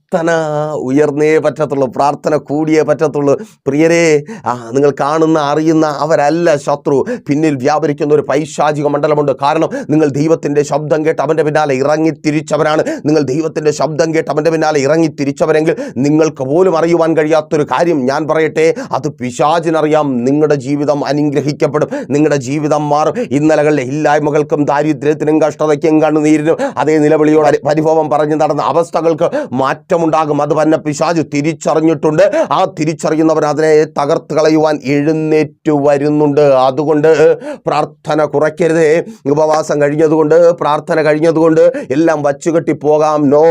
ഉയർന്നേ പറ്റത്തുള്ളൂ. പ്രാർത്ഥന കൂടിയേ പറ്റത്തുള്ളൂ. പ്രിയരെ ആ നിങ്ങൾ കാണുന്ന അറിയുന്ന അവരല്ല ശത്രു. പിന്നിൽ വ്യാപരിക്കുന്ന ഒരു പൈശാചിക മണ്ഡലമുണ്ട്. കാരണം നിങ്ങൾ ദൈവത്തിന്റെ ശബ്ദം കേട്ട് അവന്റെ പിന്നാലെ ഇറങ്ങി തിരിച്ചവരാണ്. നിങ്ങൾ ദൈവത്തിന്റെ ശബ്ദം കേട്ട് അവന്റെ പിന്നാലെ ഇറങ്ങി തിരിച്ചവരെങ്കിൽ നിങ്ങൾക്ക് പോലും അറിയുവാൻ കഴിയാത്തൊരു കാര്യം ഞാൻ പറയട്ടെ. അത് പിശാചിനറിയാം. നിങ്ങളുടെ ജീവിതം അനുഗ്രഹിക്കപ്പെടും. നിങ്ങളുടെ ജീവിതം മാറും. ഇന്നലകളിലെ ഇല്ലായ്മകൾക്കും ദാരിദ്ര്യത്തിനും കഷ്ടതയ്ക്കും കണ്ണുനീരിനും അതേ നിലവിളിയോട് അനുഭവം പറഞ്ഞ് നടന്ന അവസ്ഥകൾക്ക് മാറ്റമുണ്ടാകും അത് വന്ന പിശാജ് തിരിച്ചറിഞ്ഞിട്ടുണ്ട്. ആ തിരിച്ചറിയുന്നവർ അതിനെ തകർത്ത് കളയുവാൻ എഴുന്നേറ്റ് വരുന്നുണ്ട്. അതുകൊണ്ട് പ്രാർത്ഥന കുറയ്ക്കരുത്. ഉപവാസം കഴിഞ്ഞതുകൊണ്ട് പ്രാർത്ഥന കഴിഞ്ഞതുകൊണ്ട് എല്ലാം വച്ചുകെട്ടി പോകാം. നോ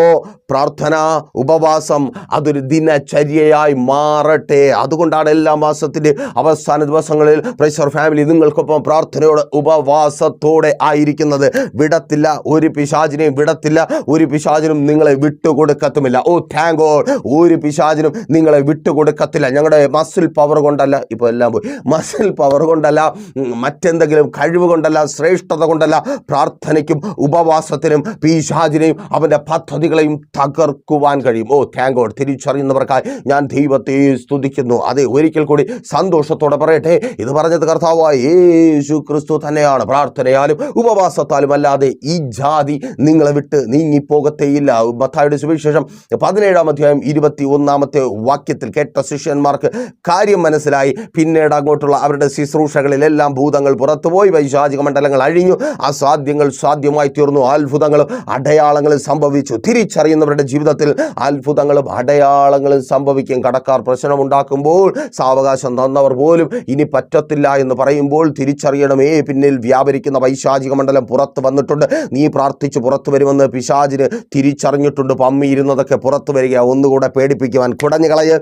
പ്രാർത്ഥന ഉപവാസം അതൊരു ദിനചര്യയായി മാറട്ടെ. അതുകൊണ്ടാണ് എല്ലാ മാസത്തിന്റെ അവസാന ദിവസങ്ങളിൽ പ്രൈസർ ഫാമിലി നിങ്ങൾക്കൊപ്പം പ്രാർത്ഥനയോടെ ഉപവാസത്തോടെ ആയിരിക്കുന്നത്. വിടത്തില്ല. ഒരു പിശാചിനെയും വിടത്തില്ല. ഒരു പിശാചിനും നിങ്ങളെ വിട്ടുകൊടുക്കത്തുമില്ല. ഓ താങ്ക് ഗോഡ് ഒരു പിശാചിനും നിങ്ങളെ വിട്ടുകൊടുക്കത്തില്ല. ഞങ്ങളുടെ മസിൽ പവർ കൊണ്ടല്ല. ഇപ്പോൾ എല്ലാം പോയി. മസിൽ പവർ കൊണ്ടല്ല മറ്റെന്തെങ്കിലും കഴിവ് കൊണ്ടല്ല ശ്രേഷ്ഠത കൊണ്ടല്ല പ്രാർത്ഥനയ്ക്കും ഉപവാസത്തിനും പിശാചിനെയും അവന്റെ പദ്ധതികളെയും തകർക്കുവാൻ കഴിയും. ഓ താങ്ക് ഗോഡ് തിരിച്ചറിയുന്നവർക്കായി ഞാൻ ദൈവത്തെ സ്തുതിക്കുന്നു. അതെ ഒരിക്കൽ കൂടി സന്തോഷത്തോടെ പറയട്ടെ. ഇത് പറഞ്ഞത് കർത്താവായി യേശു ക്രിസ്തു തന്നെയാണ്. പ്രാർത്ഥനയാലും ഉപവാസത്താലും അല്ലാതെ ഈ ജാതി നിങ്ങളെ വിട്ട് നീങ്ങിപ്പോകത്തേയില്ല. മത്തായുടെ സുവിശേഷം പതിനേഴാം അധ്യായം ഇരുപത്തി ഒന്നാമത്തെ വാക്യത്തിൽ കേട്ട ശിഷ്യന്മാർക്ക് കാര്യം മനസ്സിലായി. പിന്നീട് അങ്ങോട്ടുള്ള അവരുടെ ശുശ്രൂഷകളിലെല്ലാം ഭൂതങ്ങൾ പുറത്തുപോയി. വൈശാചിക മണ്ഡലങ്ങൾ അഴിഞ്ഞു. അസാധ്യങ്ങൾ സാധ്യമായി തീർന്നു. അത്ഭുതങ്ങളും അടയാളങ്ങളും സംഭവിച്ചു. തിരിച്ചറിയുന്നവരുടെ ജീവിതത്തിൽ അത്ഭുതങ്ങളും അടയാളങ്ങളും സംഭവിക്കും. കടക്കാർ പ്രശ്നമുണ്ടാക്കുമ്പോൾ സാവകാശം തന്നവർ പോലും ഇനി പറ്റത്തില്ല എന്ന് പറയുമ്പോൾ തിരിച്ചറിയണമേ. പിന്നിൽ വ്യാപരിക്കുന്ന വൈശാചിക മണ്ഡലം പുറത്ത് വന്നിട്ടുണ്ട്. നീ പ്രാർത്ഥിച്ച് പുറത്തു വരുമെന്ന് പിശാചിന് തിരിച്ചറിഞ്ഞിട്ടുണ്ട്. പമ്മിയിരുന്നതൊക്കെ പുറത്തു വരിക ഒന്നുകൂടെ പേടിപ്പിക്കുവാൻ കുടഞ്ഞു കളയ്.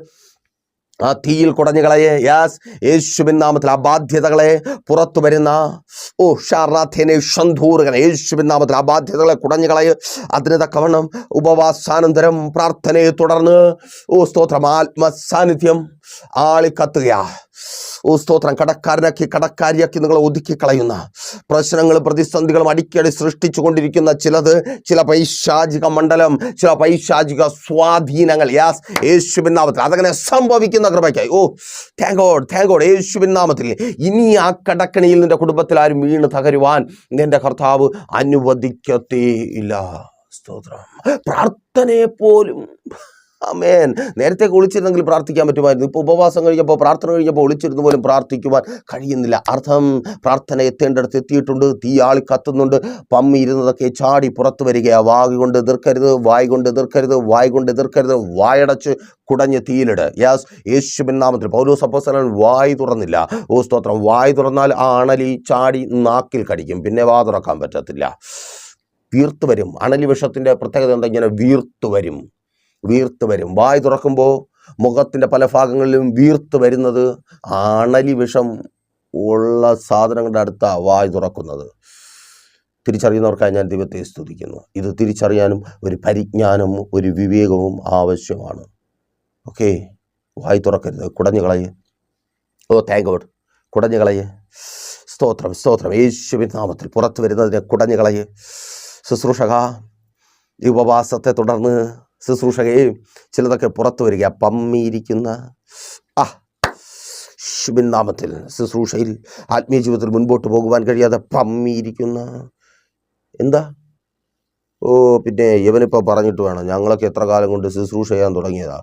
ആ തീയിൽ കുടഞ്ഞു കളയെ. യാസ് യേശുവിൻ നാമത്തിൽ ആ ബാധ്യതകളെ പുറത്തു വരുന്ന ഓ ഷാറാഥേനെ ഷന്ധൂറുകളെ യേശുവിൻ നാമത്തിൽ ആ ബാധ്യതകളെ കുടഞ്ഞു കളയ്. അതിന് തക്കവണ്ണം ഉപവാസാനന്തരം പ്രാർത്ഥനയെ തുടർന്ന് ഓ സ്തോത്രം ആത്മസാന്നിധ്യം. ആളിക്കത്തുകയാ ഓ സ്തോത്രം. കടക്കാരനാക്കി കടക്കാരിയാക്കി നിങ്ങളെ ഒതുക്കി കളയുന്ന പ്രശ്നങ്ങളും പ്രതിസന്ധികളും അടിക്കടി സൃഷ്ടിച്ചു കൊണ്ടിരിക്കുന്ന ചിലത് ചില പൈശാചിക മണ്ഡലം ചില പൈശാചിക സ്വാധീനങ്ങൾ. യാസ് യേശുബിൻ നാമത്തിൽ. അതങ്ങനെ സംഭവിക്കുന്ന കൃപയ്ക്കായി. ഓ താങ്ക് ഗോഡ് യേശുവിൻ നാമത്തിൽ. ഇനി ആ കടക്കണിയിൽ നിന്റെ കുടുംബത്തിൽ ആരും വീണ് തകരുവാൻ നിന്റെ കർത്താവ് അനുവദിക്കത്തേ ഇല്ല. സ്തോത്രം. പ്രാർത്ഥനയെ പോലും അമേൻ നേരത്തെ ഒളിച്ചിരുന്നെങ്കിൽ പ്രാർത്ഥിക്കാൻ പറ്റുമായിരുന്നു. ഇപ്പോൾ ഉപവാസം കഴിഞ്ഞപ്പോൾ പ്രാർത്ഥന കഴിഞ്ഞപ്പോൾ ഒളിച്ചിരുന്ന് പോലും പ്രാർത്ഥിക്കുവാൻ കഴിയുന്നില്ല. അർത്ഥം പ്രാർത്ഥന എത്തേണ്ടടുത്ത് എത്തിയിട്ടുണ്ട്. തീ ആളി കത്തുന്നുണ്ട്. പമ്മി ഇരുന്നതൊക്കെ ചാടി പുറത്തു വരികയാണ് വായ് കൊണ്ട് എതിർക്കരുത് വായ് കൊണ്ട് എതിർക്കരുത് വായ് കൊണ്ട് എതിർക്കരുത്. വായടച്ച് കുടഞ്ഞ് തീയിലിട്. യാസ് യേശുബിൻ നാമത്തിൽ. പൗലോസ് അപ്പോസ്തലൻ വായ് തുറന്നില്ല. ഓ സ്തോത്രം. വായ് തുറന്നാൽ ആ അണലി ചാടി നാക്കിൽ കടിക്കും. പിന്നെ വാ തുറക്കാൻ പറ്റത്തില്ല. വീർത്തു വരും. അണലി വിഷത്തിന്റെ പ്രത്യേകത എന്താ? ഇങ്ങനെ വീർത്തു വരും. വീർത്ത് വരും. വായ് തുറക്കുമ്പോൾ മുഖത്തിന്റെ പല ഭാഗങ്ങളിലും വീർത്ത് വരുന്നത് ആണലി വിഷം ഉള്ള സാധനങ്ങളുടെ അടുത്താണ് വായ് തുറക്കുന്നത്. തിരിച്ചറിയുന്നവർക്കായി ഞാൻ ദൈവത്തെ സ്തുതിക്കുന്നു. ഇത് തിരിച്ചറിയാനും ഒരു പരിജ്ഞാനവും ഒരു വിവേകവും ആവശ്യമാണ്. ഓക്കെ? വായി തുറക്കരുത്. കുടഞ്ഞു കളയെ. ഓ താങ്ക് ഗോഡ്. കുടഞ്ഞു കളയെ. സ്തോത്രം സ്തോത്രം. യേശുവിൻ നാമത്തിൽ പുറത്തു വരുന്നതിനെ കുടഞ്ഞു കളയെ. ശുശ്രൂഷക ഈ ഉപവാസത്തെ തുടർന്ന് ശുശ്രൂഷകയെ ചിലതൊക്കെ പുറത്തു വരിക. പമ്മിയിരിക്കുന്ന ആ ശുഭിൻ നാമത്തിൽ ശുശ്രൂഷയിൽ ആത്മീയ ജീവിതത്തിൽ മുൻപോട്ട് പോകുവാൻ കഴിയാതെ പമ്മിയിരിക്കുന്ന എന്താ? ഓ പിന്നെ ഇവനിപ്പോൾ പറഞ്ഞിട്ട് വേണം. ഞങ്ങളൊക്കെ എത്ര കാലം കൊണ്ട് ശുശ്രൂഷ ചെയ്യാൻ തുടങ്ങിയതാ?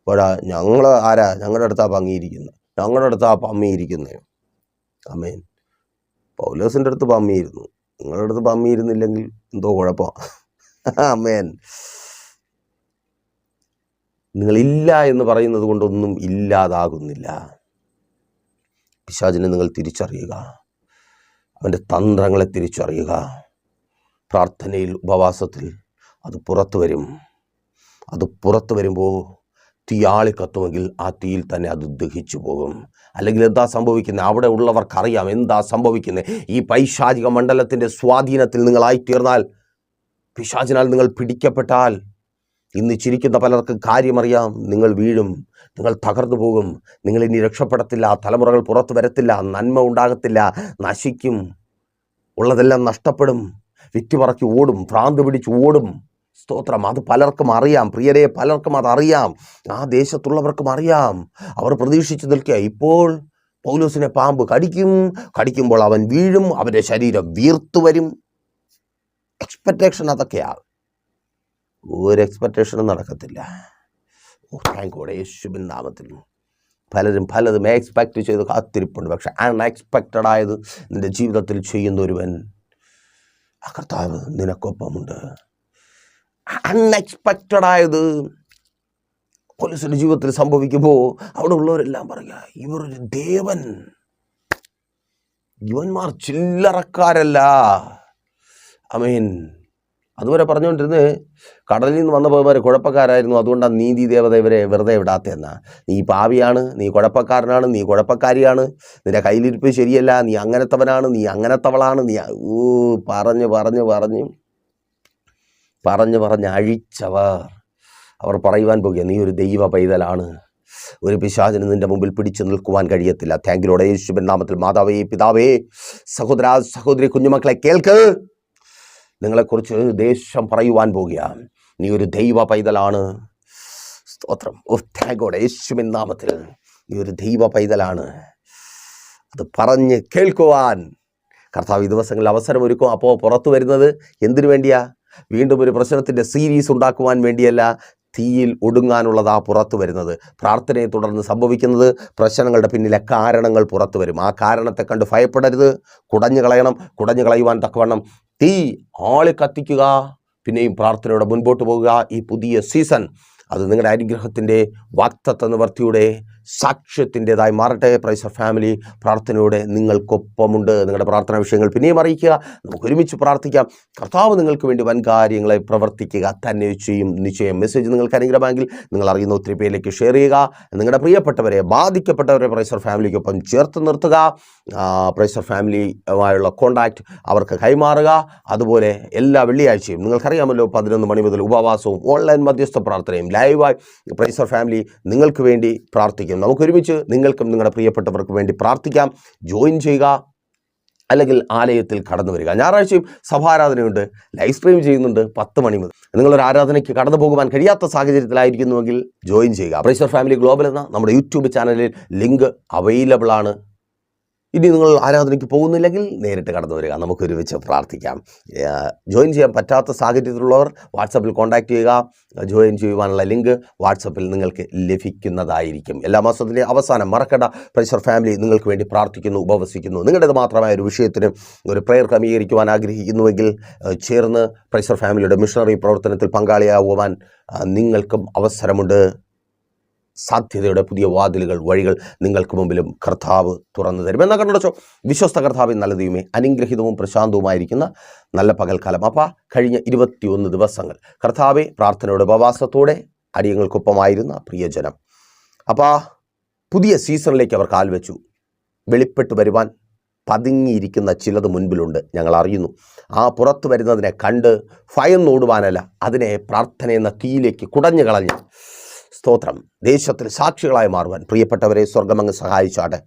അപ്പോഴാ ഞങ്ങൾ ആരാ? ഞങ്ങളുടെ അടുത്താ പങ്ങിയിരിക്കുന്നത് ഞങ്ങളുടെ അടുത്താ പമ്മിയിരിക്കുന്നത് അമേൻ പൗലോസിന്റെ അടുത്ത് പമ്മിയിരുന്നു. നിങ്ങളുടെ അടുത്ത് പമ്മിയിരുന്നില്ലെങ്കിൽ എന്തോ കുഴപ്പമാണ് അമേൻ നിങ്ങളില്ല എന്ന് പറയുന്നത് കൊണ്ടൊന്നും ഇല്ലാതാകുന്നില്ല. പിശാചിനെ നിങ്ങൾ തിരിച്ചറിയുക. അവന്റെ തന്ത്രങ്ങളെ തിരിച്ചറിയുക. പ്രാർത്ഥനയിൽ ഉപവാസത്തിൽ അത് പുറത്തു വരും. അത് പുറത്തു വരുമ്പോൾ തീയാളി കത്തുമെങ്കിൽ ആ തീയിൽ തന്നെ അത് ദഹിച്ചു പോകും. അല്ലെങ്കിൽ എന്താ സംഭവിക്കുന്നത്? അവിടെ ഉള്ളവർക്കറിയാം എന്താ സംഭവിക്കുന്നത്. ഈ പൈശാചിക മണ്ഡലത്തിന്റെ സ്വാധീനത്തിൽ നിങ്ങളായിത്തീർന്നാൽ പിശാചിനാൽ നിങ്ങൾ പിടിക്കപ്പെട്ടാൽ ഇന്ന് ചിരിക്കുന്ന പലർക്കും കാര്യമറിയാം. നിങ്ങൾ വീഴും. നിങ്ങൾ തകർന്നു പോകും. നിങ്ങൾ ഇനി രക്ഷപ്പെടത്തില്ല. തലമുറകൾ പുറത്തു വരത്തില്ല. നന്മ ഉണ്ടാകത്തില്ല. നശിക്കും. ഉള്ളതെല്ലാം നഷ്ടപ്പെടും. വിറ്റുപറക്കി ഓടും. ഭ്രാന്ത് പിടിച്ച് ഓടും. സ്തോത്രം. അത് പലർക്കും അറിയാം. പ്രിയരെ പലർക്കും അതറിയാം ആ ദേശത്തുള്ളവർക്കും അറിയാം. അവർ പ്രതീക്ഷിച്ചു നിൽക്കുക. ഇപ്പോൾ പൗലോസിനെ പാമ്പ് കടിക്കും. കടിക്കുമ്പോൾ അവൻ വീഴും. അവന്റെ ശരീരം വീർത്തു വരും. എക്സ്പെക്ടേഷൻ അതൊക്കെയാണ് ഒരു എക്സ്പെക്റ്റേഷനും നടക്കത്തില്ല. ഓ താങ്ക് ഗോഡ് യേശുബിൻ നാമത്തിൽ. പലരും പലതും എക്സ്പെക്റ്റ് ചെയ്ത് കാത്തിരിപ്പുണ്ട്. പക്ഷെ അൺഎക്സ്പെക്റ്റഡ് ആയത് നിന്റെ ജീവിതത്തിൽ ചെയ്യുന്ന ഒരുവൻ ആ നിനക്കൊപ്പമുണ്ട്. അൺഎക്സ്പെക്റ്റഡ് ആയത് പോലീസിന്റെ ജീവിതത്തിൽ സംഭവിക്കുമ്പോൾ അവിടെ ഉള്ളവരെല്ലാം പറയുക ഇവരൊരു ദേവൻ. ഇവന്മാർ ചില്ലറക്കാരല്ല. അമീൻ അതുവരെ പറഞ്ഞുകൊണ്ടിരുന്നത് കടലിൽ നിന്ന് വന്ന പോയവർ കുഴപ്പക്കാരായിരുന്നു. അതുകൊണ്ടാണ് നീതി ദേവത ഇവരെ വെറുതെ വിടാത്തതെന്ന നീ പാവിയാണ് നീ കുഴപ്പക്കാരനാണ് നീ കുഴപ്പക്കാരിയാണ്. നിന്റെ കയ്യിലിരിപ്പ് ശരിയല്ല നീ അങ്ങനത്തവനാണ് നീ അങ്ങനത്തവളാണ് നീ ഊ പറഞ്ഞ് പറഞ്ഞ് പറഞ്ഞ് പറഞ്ഞ് പറഞ്ഞ് അഴിച്ചവർ. അവർ പറയുവാൻ പോകുക നീ ഒരു ദൈവ പൈതലാണ്. ഒരു പിശാചിന് നിന്റെ മുമ്പിൽ പിടിച്ചു നിൽക്കുവാൻ കഴിയത്തില്ല. താങ്കിലൂടെ യേശുബൻ നാമത്തിൽ മാതാവേ പിതാവേ സഹോദര സഹോദരി കുഞ്ഞുമക്കളെ കേൾക്ക്. നിങ്ങളെക്കുറിച്ച് ദേശം പറയുവാൻ പോകുകയാണ് നീ ഒരു ദൈവ പൈതലാണ്. സ്തോത്രം. ഓ താങ്കോടെ നാമത്തിൽ നീ ഒരു ദൈവ പൈതലാണ്. അത് പറഞ്ഞ് കേൾക്കുവാൻ കർത്താവ് ഈ ദിവസങ്ങളിൽ അവസരമൊരുക്കും അപ്പോൾ പുറത്തു വരുന്നത് എന്തിനു വേണ്ടിയാ? വീണ്ടും ഒരു പ്രശ്നത്തിന്റെ സീരീസ് ഉണ്ടാക്കുവാൻ വേണ്ടിയല്ല. തീയിൽ ഒടുങ്ങാനുള്ളതാ പുറത്തു വരുന്നത്. പ്രാർത്ഥനയെ തുടർന്ന് സംഭവിക്കുന്നത് പ്രശ്നങ്ങളുടെ പിന്നിലെ കാരണങ്ങൾ പുറത്തു വരും. ആ കാരണത്തെ കണ്ട് ഭയപ്പെടരുത്. കുടഞ്ഞു കളയണം. കുടഞ്ഞു കളയുവാൻ തക്കവണ്ണം തീ ആളി കത്തിക്കുക. പിന്നെയും പ്രാർത്ഥനയോടെ മുൻപോട്ട് പോകുക. ഈ പുതിയ സീസൺ. അത് നിങ്ങളുടെ അനുഗ്രഹത്തിന്റെ വാക്തത്വ നിവർത്തിയുടെ സാക്ഷ്യത്തിന്റെതായി മാറട്ടെ. പ്രൈസർ ഫാമിലി പ്രാർത്ഥനയോടെ നിങ്ങൾക്കൊപ്പമുണ്ട്. നിങ്ങളുടെ പ്രാർത്ഥനാ വിഷയങ്ങൾ പിന്നെയും അറിയിക്കുക. നമുക്ക് ഒരുമിച്ച് പ്രാർത്ഥിക്കാം. കർത്താവ് നിങ്ങൾക്ക് വേണ്ടി വൻ കാര്യങ്ങളെ പ്രവർത്തിക്കുക. തന്നെ ചെയ്യും. നിശ്ചയം. മെസ്സേജ് നിങ്ങൾക്ക് അനുഗ്രഹമെങ്കിൽ നിങ്ങൾ അറിയുന്ന ഒത്തിരി പേരിലേക്ക് ഷെയർ ചെയ്യുക. നിങ്ങളുടെ പ്രിയപ്പെട്ടവരെ ബാധിക്കപ്പെട്ടവരെ പ്രൈസർ ഫാമിലിക്കൊപ്പം ചേർത്ത് നിർത്തുക. പ്രൈസർ ഫാമിലിയുമായുള്ള കോണ്ടാക്റ്റ് അവർക്ക് കൈമാറുക. അതുപോലെ എല്ലാ വെള്ളിയാഴ്ചയും നിങ്ങൾക്കറിയാമല്ലോ പതിനൊന്ന് മണി മുതൽ ഉപവാസവും ഓൺലൈൻ മധ്യസ്ഥ പ്രാർത്ഥനയും ലൈവായി പ്രൈസർ ഫാമിലി നിങ്ങൾക്ക് വേണ്ടി പ്രാർത്ഥിക്കും നമുക്ക് ഒരുമിച്ച് നിങ്ങൾക്കും നിങ്ങളുടെ പ്രിയപ്പെട്ടവർക്കും വേണ്ടി പ്രാർത്ഥിക്കാം. ജോയിൻ ചെയ്യുക. അല്ലെങ്കിൽ ആലയത്തിൽ കടന്നു വരിക. ഞായറാഴ്ചയും സഭാരാധനയുണ്ട്. ലൈവ് സ്ട്രീം ചെയ്യുന്നുണ്ട് പത്ത് മണി മുതൽ. നിങ്ങളൊരു ആരാധനയ്ക്ക് കടന്നു പോകുവാൻ കഴിയാത്ത സാഹചര്യത്തിലായിരിക്കുന്നുവെങ്കിൽ ജോയിൻ ചെയ്യുക. പ്രൈസർ ഫാമിലി ഗ്ലോബൽ എന്ന നമ്മുടെ യൂട്യൂബ് ചാനലിൽ ലിങ്ക് അവൈലബിൾ ആണ്. ഇനി നിങ്ങൾ ആരാധനയ്ക്ക് പോകുന്നില്ലെങ്കിൽ നേരിട്ട് കടന്നു വരിക. നമുക്ക് ഒരുമിച്ച് പ്രാർത്ഥിക്കാം. ജോയിൻ ചെയ്യാൻ പറ്റാത്ത സാഹചര്യത്തിലുള്ളവർ വാട്സപ്പിൽ കോൺടാക്റ്റ് ചെയ്യുക. ജോയിൻ ചെയ്യുവാനുള്ള ലിങ്ക് വാട്സപ്പിൽ നിങ്ങൾക്ക് ലഭിക്കുന്നതായിരിക്കും. എല്ലാ മാസത്തിലെ അവസാനം മറക്കട പ്രഷർ ഫാമിലി നിങ്ങൾക്ക് വേണ്ടി പ്രാർത്ഥിക്കുന്നു ഉപവസിക്കുന്നു. നിങ്ങളുടേത് മാത്രമായ ഒരു വിഷയത്തിന് ഒരു പ്രെയർ ക്രമീകരിക്കുവാൻ ആഗ്രഹിക്കുന്നുവെങ്കിൽ ചേർന്ന് പ്രഷർ ഫാമിലിയുടെ മിഷണറി പ്രവർത്തനത്തിൽ പങ്കാളിയാകുവാൻ ആ, നിങ്ങൾക്കും അവസരമുണ്ട്. സാധ്യതയുടെ പുതിയ വാതിലുകൾ വഴികൾ നിങ്ങൾക്ക് മുമ്പിലും കർത്താവ് തുറന്നു തരും. എന്നാ കണ്ടോ വിശ്വസ്ത കർത്താവിൻ നല്ല ദൈവമേ അനുഗ്രഹിതവും പ്രശാന്തവുമായിരിക്കുന്ന നല്ല പകൽക്കാലം. അപ്പ കഴിഞ്ഞ ഇരുപത്തിയൊന്ന് ദിവസങ്ങൾ കർത്താവെ പ്രാർത്ഥനയുടെ ഉപവാസത്തോടെ അടിയങ്ങൾക്കൊപ്പമായിരുന്ന പ്രിയജനം. അപ്പാ പുതിയ സീസണിലേക്ക് അവർ കാൽ വെച്ചു. വെളിപ്പെട്ട് വരുവാൻ പതുങ്ങിയിരിക്കുന്ന ചിലത് മുൻപിലുണ്ട് ഞങ്ങൾ അറിയുന്നു. ആ പുറത്തു വരുന്നതിനെ കണ്ട് ഭയന്നോടുവാനല്ല അതിനെ പ്രാർത്ഥന എന്ന തീയിലേക്ക് കുടഞ്ഞു കളഞ്ഞ് സ്തോത്രം. ദേശത്തിൽ സാക്ഷികളായി മാറുവാൻ പ്രിയപ്പെട്ടവരെ സ്വർഗമങ്ങ് സഹായിച്ചാട്ടെ.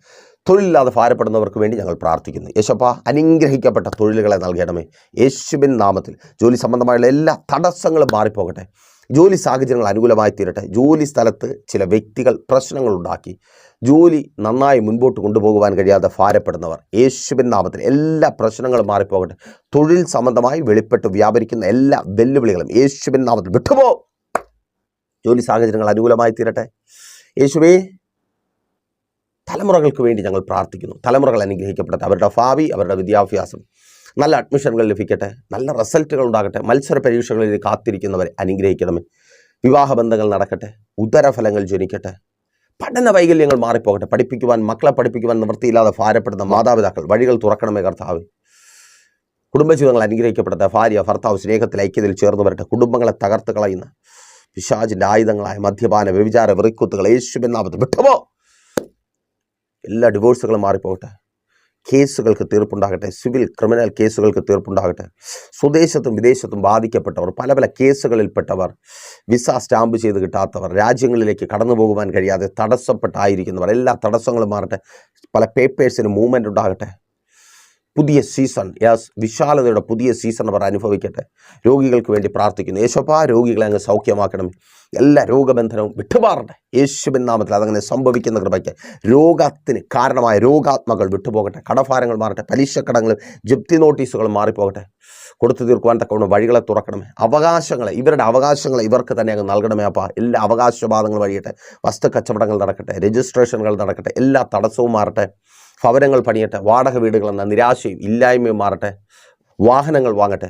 തൊഴിലില്ലാതെ ഭാരപ്പെടുന്നവർക്ക് വേണ്ടി ഞങ്ങൾ പ്രാർത്ഥിക്കുന്നു. യേശപ്പ അനുഗ്രഹിക്കപ്പെട്ട തൊഴിലുകളെ നൽകണമേ. യേശുബിൻ നാമത്തിൽ ജോലി സംബന്ധമായുള്ള എല്ലാ തടസ്സങ്ങളും മാറിപ്പോകട്ടെ. ജോലി സാഹചര്യങ്ങൾ അനുകൂലമായി തീരട്ടെ. ജോലി സ്ഥലത്ത് ചില വ്യക്തികൾ പ്രശ്നങ്ങൾ ഉണ്ടാക്കി. ജോലി നന്നായി മുൻപോട്ട് കൊണ്ടുപോകുവാൻ കഴിയാതെ ഭാരപ്പെടുന്നവർ യേശുവിൻ നാമത്തിൽ എല്ലാ പ്രശ്നങ്ങളും മാറിപ്പോകട്ടെ. തൊഴിൽ സംബന്ധമായി വെളിപ്പെട്ട് വ്യാപരിക്കുന്ന എല്ലാ വെല്ലുവിളികളും യേശുവിൻ നാമത്തിൽ വിട്ടുപോ ജോലി സാഹചര്യങ്ങൾ അനുകൂലമായി തീരട്ടെ. യേശുവേ തലമുറകൾക്ക് വേണ്ടി ഞങ്ങൾ പ്രാർത്ഥിക്കുന്നു. തലമുറകൾ അനുഗ്രഹിക്കപ്പെടട്ടെ. അവരുടെ ഭാവി അവരുടെ വിദ്യാഭ്യാസം നല്ല അഡ്മിഷനുകൾ ലഭിക്കട്ടെ. നല്ല റിസൾട്ടുകൾ ഉണ്ടാകട്ടെ. മത്സര പരീക്ഷകളിൽ കാത്തിരിക്കുന്നവരെ അനുഗ്രഹിക്കണമേ. വിവാഹബന്ധങ്ങൾ നടക്കട്ടെ. ഉദരഫലങ്ങൾ ജനിക്കട്ടെ. പഠന വൈകല്യങ്ങൾ മാറിപ്പോകട്ടെ. പഠിപ്പിക്കുവാൻ മക്കളെ പഠിപ്പിക്കുവാൻ നിവൃത്തിയില്ലാതെ ഭാരപ്പെടുന്ന മാതാപിതാക്കൾ വഴികൾ തുറക്കണമേ കർത്താവ്. കുടുംബജീവിതങ്ങൾ അനുഗ്രഹിക്കപ്പെടട്ടെ. ഭാര്യ ഭർത്താവ് സ്നേഹത്തിൽ ഐക്യത്തിൽ ചേർന്ന് വരട്ടെ. കുടുംബങ്ങളെ തകർത്ത് കളയുന്ന പിശാചിന്റെ ആയുധങ്ങളായ മദ്യപാന വ്യഭിചാര വെറിക്കുത്തുകൾ യേശു നാമത്തിൽ വിട്ടുപോ എല്ലാ ഡിവോഴ്സുകളും മാറിപ്പോകട്ടെ. കേസുകൾക്ക് തീർപ്പുണ്ടാകട്ടെ. Civil criminal കേസുകൾക്ക് തീർപ്പുണ്ടാകട്ടെ. സ്വദേശത്തും വിദേശത്തും ബാധിക്കപ്പെട്ടവർ പല പല കേസുകളിൽപ്പെട്ടവർ വിസ സ്റ്റാമ്പ് ചെയ്ത് കിട്ടാത്തവർ രാജ്യങ്ങളിലേക്ക് കടന്നു പോകുവാൻ കഴിയാതെ തടസ്സപ്പെട്ടായിരിക്കുന്നവർ എല്ലാ തടസ്സങ്ങളും മാറട്ടെ. പല പേപ്പേഴ്സിന് മൂവ്മെന്റ് ഉണ്ടാകട്ടെ. പുതിയ സീസൺ. യാസ് വിശാലതയുടെ പുതിയ സീസൺ അവർ അനുഭവിക്കട്ടെ. രോഗികൾക്ക് വേണ്ടി പ്രാർത്ഥിക്കുന്നു. യേശോപ്പാ രോഗികളെ അങ്ങ് സൗഖ്യമാക്കണം എല്ലാ രോഗബന്ധനവും വിട്ടുമാറട്ടെ യേശുവിൻ നാമത്തിൽ അതങ്ങനെ സംഭവിക്കുന്ന കൃപയ്ക്ക് രോഗത്തിന് കാരണമായ രോഗാത്മകൾ വിട്ടുപോകട്ടെ. കടഭാരങ്ങൾ മാറട്ടെ. പലിശക്കടങ്ങളും ജപ്തി നോട്ടീസുകളും മാറിപ്പോകട്ടെ. കൊടുത്തു തീർക്കുവാൻ തക്കവണ്ണം വഴികളെ തുറക്കണമേ. അവകാശങ്ങളെ ഇവരുടെ അവകാശങ്ങളെ ഇവർക്ക് തന്നെ അങ്ങ് നൽകണമേ അപ്പാ. എല്ലാ അവകാശവാദങ്ങൾ വഴിയട്ടെ. വസ്തു കച്ചവടങ്ങൾ നടക്കട്ടെ. രജിസ്ട്രേഷനുകൾ നടക്കട്ടെ. എല്ലാ തടസ്സവും മാറട്ടെ. ഭവനങ്ങൾ പണിയട്ടെ വാടക വീടുകൾ എന്ന നിരാശയും ഇല്ലായ്മയും മാറട്ടെ വാഹനങ്ങൾ വാങ്ങട്ടെ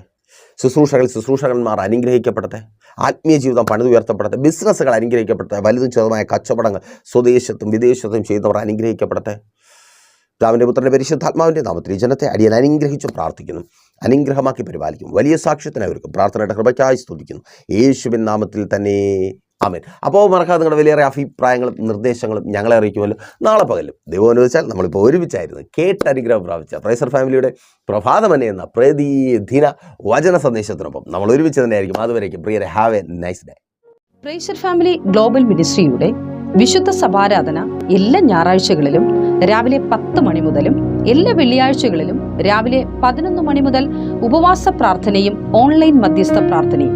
ശുശ്രൂഷകൾ ശുശ്രൂഷകന്മാർ അനുഗ്രഹിക്കപ്പെടട്ടെ ആത്മീയ ജീവിതം പണിതുയർത്തപ്പെടട്ടെ ബിസിനസ്സുകൾ അനുഗ്രഹിക്കപ്പെടട്ടെ വലുതും ചെറുതുമായ കച്ചവടങ്ങൾ സ്വദേശത്തും വിദേശത്തും ചെയ്യുന്നവർ അനുഗ്രഹിക്കപ്പെടട്ടെ. പിതാവിന്റെ പുത്രന്റെ പരിശുദ്ധാത്മാവിന്റെ നാമത്തിൽ ജനത്തെ അടിയൻ അനുഗ്രഹിച്ച് പ്രാർത്ഥിക്കുന്നു അനുഗ്രഹമാക്കി പരിപാലിക്കും വലിയ സാക്ഷ്യത്തിന് അവർക്ക് പ്രാർത്ഥനയുടെ കൃപയ്ക്കായി സ്തുതിക്കുന്നു. യേശുവിൻ നാമത്തിൽ തന്നെ ആമേൻ. അപ്പോൾ മറക്കാതെ നിങ്ങളുടെ വലിയേറെ അഭിപ്രായങ്ങളും നിർദ്ദേശങ്ങളും ഞങ്ങളെ അറിയിക്കുമല്ലോ. നാളെ പകലും ദൈവം അനുവദിച്ചാൽ നമ്മളിപ്പോൾ ഒരുമിച്ചായിരുന്നു കേട്ട് അനുഗ്രഹം പ്രാപിച്ച പ്രൈസർ ഫാമിലിയുടെ പ്രഭാതമനെ എന്ന പ്രതിദിന വചന സന്ദേശത്തിനൊപ്പം നമ്മൾ ഒരുമിച്ച് തന്നെയായിരിക്കും. അതുവരേക്കും പ്രിയരെ have a nice day praiser family global മിനിസ്ട്രിയുടെ വിശുദ്ധ സഭാരാധന എല്ലാ ഞായറാഴ്ചകളിലും രാവിലെ പത്ത് മണി മുതലും എല്ലാ വെള്ളിയാഴ്ചകളിലും രാവിലെ പതിനൊന്ന് മണി മുതൽ ഉപവാസ പ്രാർത്ഥനയും ഓൺലൈൻ മധ്യസ്ഥ പ്രാർത്ഥനയും